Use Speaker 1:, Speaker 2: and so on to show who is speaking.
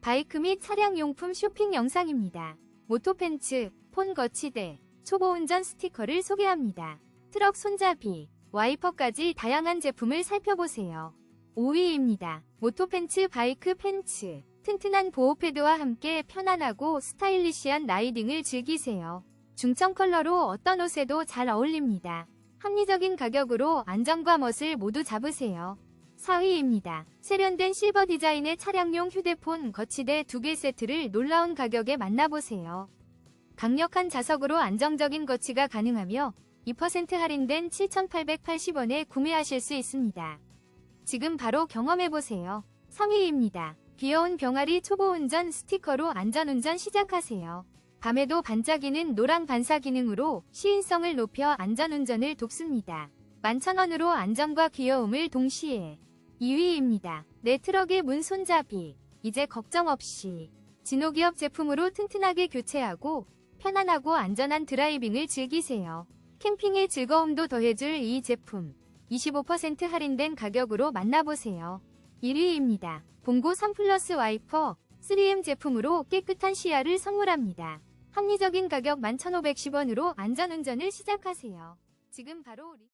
Speaker 1: 바이크 및 차량용품 쇼핑 영상입니다. 모토팬츠, 폰 거치대, 초보운전 스티커를 소개합니다. 트럭 손잡이, 와이퍼까지 다양한 제품을 살펴보세요. 5위입니다. 모토팬츠 바이크 팬츠. 튼튼한 보호 패드와 함께 편안하고 스타일리시한 라이딩을 즐기세요. 중청 컬러로 어떤 옷에도 잘 어울립니다. 합리적인 가격으로 안정과 멋을 모두 잡으세요. 4위입니다. 세련된 실버 디자인의 차량용 휴대폰 거치대 2개 세트를 놀라운 가격에 만나보세요. 강력한 자석으로 안정적인 거치가 가능하며 2% 할인된 7,880원에 구매하실 수 있습니다. 지금 바로 경험해보세요. 3위입니다. 귀여운 병아리 초보운전 스티커로 안전운전 시작하세요. 밤에도 반짝이는 노랑 반사 기능으로 시인성을 높여 안전운전을 돕습니다. 11,000원으로 안전과 귀여움을 동시에 2위입니다. 내 트럭의 문 손잡이. 이제 걱정 없이 진호기업 제품으로 튼튼하게 교체하고 편안하고 안전한 드라이빙을 즐기세요. 캠핑의 즐거움도 더해줄 이 제품. 25% 할인된 가격으로 만나보세요. 1위입니다. 봉고 3 플러스 와이퍼 3M 제품으로 깨끗한 시야를 선물합니다. 합리적인 가격 11,510원으로 안전운전을 시작하세요. 지금 바로 리...